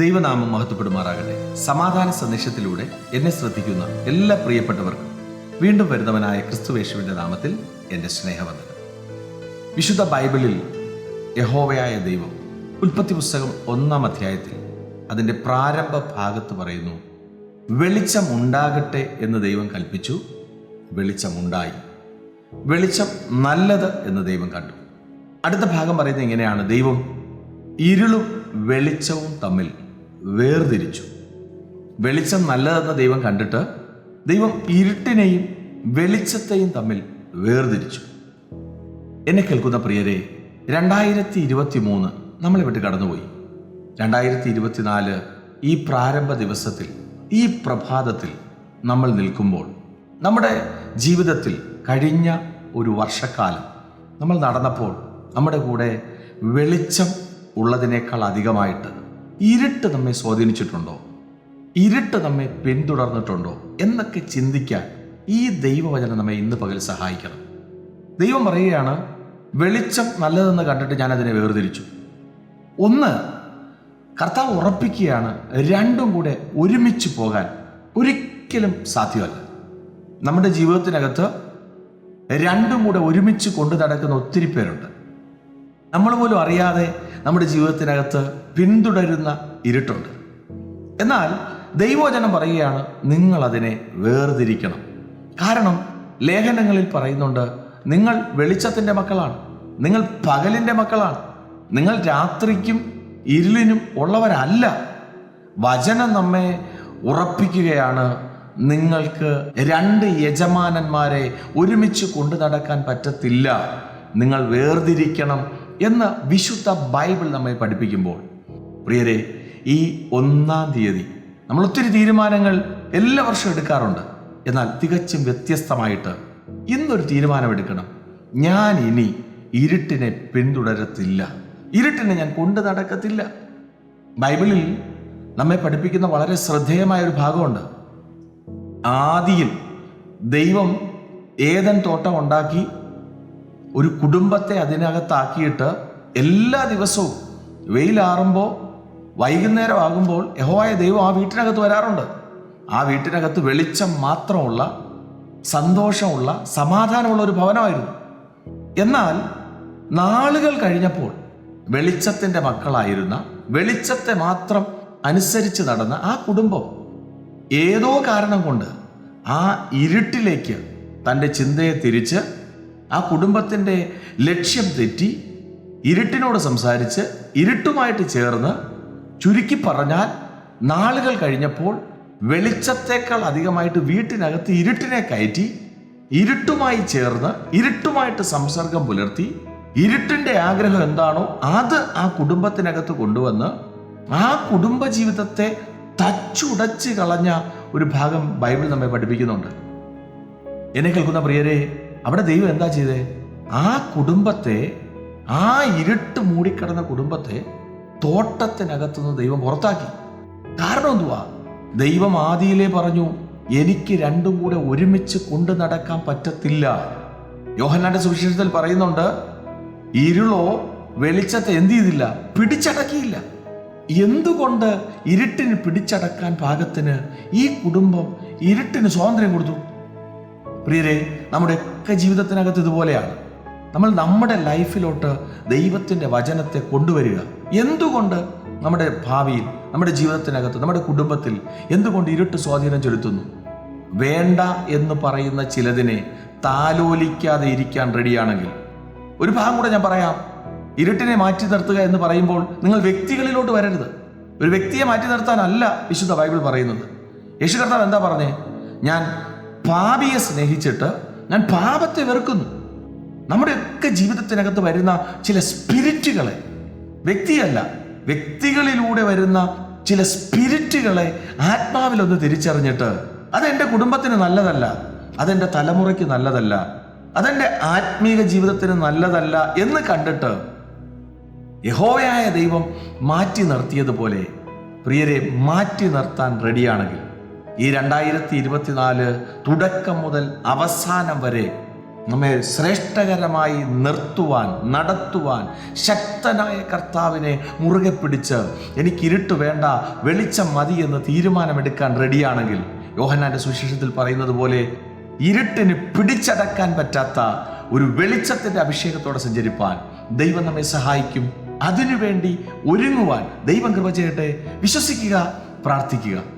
ദൈവനാമം മഹത്വപ്പെടുമാറാകട്ടെ. സമാധാന സന്ദേശത്തിലൂടെ എന്നെ ശ്രദ്ധിക്കുന്ന എല്ലാ പ്രിയപ്പെട്ടവർക്കും വീണ്ടും വരുന്നവനായ ക്രിസ്തുവേശുവിന്റെ നാമത്തിൽ എന്റെ സ്നേഹവന്ദനം. വിശുദ്ധ ബൈബിളിൽ യഹോവയായ ദൈവം ഉൽപ്പത്തി പുസ്തകം ഒന്നാം അധ്യായത്തിൽ അതിന്റെ പ്രാരംഭ ഭാഗത്ത് പറയുന്നു വെളിച്ചം ഉണ്ടാകട്ടെ എന്ന് ദൈവം കൽപ്പിച്ചു വെളിച്ചമുണ്ടായി വെളിച്ചം നല്ലത് എന്ന് ദൈവം കണ്ടു. അടുത്ത ഭാഗം പറയുന്നത് ഇങ്ങനെയാണ് ദൈവം ഇരുളും വെളിച്ചവും തമ്മിൽ വേർതിരിച്ചു. വെളിച്ചം നല്ലതെന്ന് ദൈവം കണ്ടിട്ട് ദൈവം ഇരുട്ടിനെയും വെളിച്ചത്തെയും തമ്മിൽ വേർതിരിച്ചു. എന്നെ കേൾക്കുന്ന പ്രിയരെ രണ്ടായിരത്തി ഇരുപത്തി മൂന്ന് നമ്മളെ വിട്ട് കടന്നുപോയി. രണ്ടായിരത്തി ഇരുപത്തിനാല് ഈ പ്രാരംഭ ദിവസത്തിൽ ഈ പ്രഭാതത്തിൽ നമ്മൾ നിൽക്കുമ്പോൾ നമ്മുടെ ജീവിതത്തിൽ കഴിഞ്ഞ ഒരു വർഷക്കാലം നമ്മൾ നടന്നപ്പോൾ നമ്മുടെ കൂടെ വെളിച്ചം ഉള്ളതിനേക്കാൾ അധികമായിട്ട് ഇരുട്ട് നമ്മെ സ്വാധീനിച്ചിട്ടുണ്ടോ? ഇരുട്ട് നമ്മെ പിന്തുടർന്നിട്ടുണ്ടോ? എന്നൊക്കെ ചിന്തിക്കാൻ ഈ ദൈവവചനം നമ്മെ ഇന്ന് പകൽ സഹായിക്കണം. ദൈവം പറയുകയാണ് വെളിച്ചം നല്ലതെന്ന് കണ്ടിട്ട് ഞാൻ അതിനെ വേർതിരിച്ചു. ഒന്ന് കർത്താവ് ഉറപ്പിക്കുകയാണ് രണ്ടും കൂടെ ഒരുമിച്ച് പോകാൻ ഒരിക്കലും സാധ്യമല്ല. നമ്മുടെ ജീവിതത്തിനകത്ത് രണ്ടും കൂടെ ഒരുമിച്ച് കൊണ്ടു നടക്കുന്ന ഒത്തിരി പേരുണ്ട്. നമ്മൾ പോലും അറിയാതെ നമ്മുടെ ജീവിതത്തിനകത്ത് പിന്തുടരുന്ന ഇരുട്ടുണ്ട്. എന്നാൽ ദൈവവചനം പറയുകയാണ് നിങ്ങൾ അതിനെ വേർതിരിക്കണം. കാരണം ലേഖനങ്ങളിൽ പറയുന്നുണ്ട് നിങ്ങൾ വെളിച്ചത്തിന്റെ മക്കളാണ് നിങ്ങൾ പകലിന്റെ മക്കളാണ് നിങ്ങൾ രാത്രിക്കും ഇരുളിനും ഉള്ളവരല്ല. വചനം നമ്മെ ഉറപ്പിക്കുകയാണ് നിങ്ങൾക്ക് രണ്ട് യജമാനന്മാരെ ഒരുമിച്ച് കൊണ്ടു നടക്കാൻ പറ്റത്തില്ല. നിങ്ങൾ വേർതിരിക്കണം എന്ന് വിശുദ്ധ ബൈബിൾ നമ്മെ പഠിപ്പിക്കുമ്പോൾ പ്രിയരെ ഈ ഒന്നാം തീയതി നമ്മൾ ഒത്തിരി തീരുമാനങ്ങൾ എല്ലാ വർഷവും എടുക്കാറുണ്ട്. എന്നാൽ തികച്ചും വ്യത്യസ്തമായിട്ട് ഇന്നൊരു തീരുമാനമെടുക്കണം ഞാൻ ഇനി ഇരുട്ടിനെ പിന്തുടരത്തില്ല. ഇരുട്ടിനെ ഞാൻ കൊണ്ടു നടക്കത്തില്ല. ബൈബിളിൽ നമ്മെ പഠിപ്പിക്കുന്ന വളരെ ശ്രദ്ധേയമായ ഒരു ഭാഗമുണ്ട്. ആദിയിൽ ദൈവം ഏതൻ തോട്ടം ഉണ്ടാക്കി ഒരു കുടുംബത്തെ അതിനകത്താക്കിയിട്ട് എല്ലാ ദിവസവും വെയിലാറുമ്പോൾ വൈകുന്നേരം ആകുമ്പോൾ യഹോവായ ദൈവം ആ വീട്ടിനകത്ത് വരാറുണ്ട്. ആ വീട്ടിനകത്ത് വെളിച്ചം മാത്രമുള്ള സന്തോഷമുള്ള സമാധാനമുള്ള ഒരു ഭവനമായിരുന്നു. എന്നാൽ നാളുകൾ കഴിഞ്ഞപ്പോൾ വെളിച്ചത്തിന്റെ മക്കളായിരുന്ന വെളിച്ചത്തെ മാത്രം അനുസരിച്ച് നടന്ന ആ കുടുംബം ഏതോ കാരണം കൊണ്ട് ആ ഇരുട്ടിലേക്ക് തന്റെ ചിന്തയെ തിരിച്ച് ആ കുടുംബത്തിന്റെ ലക്ഷ്യം തെറ്റി ഇരുട്ടിനോട് സംസാരിച്ച് ഇരുട്ടുമായിട്ട് ചേർന്ന് ചുരുക്കി പറഞ്ഞാൽ നാളുകൾ കഴിഞ്ഞപ്പോൾ വെളിച്ചത്തേക്കാൾ അധികമായിട്ട് വീട്ടിനകത്ത് ഇരുട്ടിനെ കയറ്റി ഇരുട്ടുമായി ചേർന്ന് ഇരുട്ടുമായിട്ട് സംസർഗം പുലർത്തി ഇരുട്ടിന്റെ ആഗ്രഹം എന്താണോ അത് ആ കുടുംബത്തിനകത്ത് കൊണ്ടുവന്ന് ആ കുടുംബ ജീവിതത്തെ തച്ചുടച്ച് കളഞ്ഞ ഒരു ഭാഗം ബൈബിൾ നമ്മെ പഠിപ്പിക്കുന്നുണ്ട്. എന്നെ കേൾക്കുന്ന പ്രിയരെ അവിടെ ദൈവം എന്താ ചെയ്തേ? ആ കുടുംബത്തെ ആ ഇരുട്ട് മൂടിക്കിടന്ന കുടുംബത്തെ തോട്ടത്തിനകത്തുനിന്ന് ദൈവം പുറത്താക്കി. കാരണം എന്തുവാ? ദൈവം ആദിയിലെ പറഞ്ഞു എനിക്ക് രണ്ടും കൂടെ ഒരുമിച്ച് കൊണ്ടു നടക്കാൻ പറ്റത്തില്ല. യോഹന്നാന്റെ സുവിശേഷത്തിൽ പറയുന്നുണ്ട് ഇരുളോ വെളിച്ചത്തെ എന്ത് ചെയ്തില്ല? പിടിച്ചടക്കിയില്ല. എന്തുകൊണ്ട് ഇരുട്ടിന് പിടിച്ചടക്കാൻ പാകത്തിന് ഈ കുടുംബം ഇരുട്ടിന് സ്വാതന്ത്ര്യം കൊടുത്തു? പ്രിയരെ നമ്മുടെയൊക്കെ ജീവിതത്തിനകത്ത് ഇതുപോലെയാണ്. നമ്മൾ നമ്മുടെ ലൈഫിലോട്ട് ദൈവത്തിന്റെ വചനത്തെ കൊണ്ടുവരിക. എന്തുകൊണ്ട് നമ്മുടെ ഭാവിയിൽ നമ്മുടെ ജീവിതത്തിനകത്ത് നമ്മുടെ കുടുംബത്തിൽ എന്തുകൊണ്ട് ഇരുട്ട് സ്വാധീനം ചെലുത്തുന്നു? വേണ്ട എന്ന് പറയുന്ന ചിലതിനെ താലോലിക്കാതെ ഇരിക്കാൻ റെഡിയാണെങ്കിൽ. ഒരു ഭാഗം കൂടെ ഞാൻ പറയാം. ഇരുട്ടിനെ മാറ്റി നിർത്തുക എന്ന് പറയുമ്പോൾ നിങ്ങൾ വ്യക്തികളിലോട്ട് വരരുത്. ഒരു വ്യക്തിയെ മാറ്റി നിർത്താനല്ല വിശുദ്ധ ബൈബിൾ പറയുന്നത്. യേശു കർത്താവ് എന്താ പറഞ്ഞേ? ഞാൻ പാപിയെ സ്നേഹിച്ചിട്ട് ഞാൻ പാപത്തെ വെറുക്കുന്നു. നമ്മുടെയൊക്കെ ജീവിതത്തിനകത്ത് വരുന്ന ചില സ്പിരിറ്റുകളെ വ്യക്തിയല്ല വ്യക്തികളിലൂടെ വരുന്ന ചില സ്പിരിറ്റുകളെ ആത്മാവിലൊന്ന് തിരിച്ചറിഞ്ഞിട്ട് അതെന്റെ കുടുംബത്തിന് നല്ലതല്ല അതെന്റെ തലമുറയ്ക്ക് നല്ലതല്ല അതെന്റെ ആത്മീക ജീവിതത്തിന് നല്ലതല്ല എന്ന് കണ്ടിട്ട് യഹോവയായ ദൈവം മാറ്റി നിർത്തിയതുപോലെ പ്രിയരെ മാറ്റി നിർത്താൻ റെഡിയാണെങ്കിൽ ഈ രണ്ടായിരത്തി ഇരുപത്തിനാല് തുടക്കം മുതൽ അവസാനം വരെ നമ്മെ ശ്രേഷ്ഠകരമായി നിർത്തുവാൻ നടത്തുവാൻ ശക്തനായ കർത്താവിനെ മുറുകെ പിടിച്ച് എനിക്ക് ഇരുട്ട് വേണ്ട വെളിച്ചം മതി എന്ന് തീരുമാനമെടുക്കാൻ റെഡിയാണെങ്കിൽ യോഹന്നാന്റെ സുശേഷത്തിൽ പറയുന്നത് പോലെ ഇരുട്ടിന് പിടിച്ചടക്കാൻ പറ്റാത്ത ഒരു വെളിച്ചത്തിന്റെ അഭിഷേകത്തോടെ സഞ്ചരിപ്പാൻ ദൈവം നമ്മെ സഹായിക്കും. അതിനുവേണ്ടി ഒരുങ്ങുവാൻ ദൈവം കൃപ ചെയ്യട്ടെ. വിശ്വസിക്കുക പ്രാർത്ഥിക്കുക.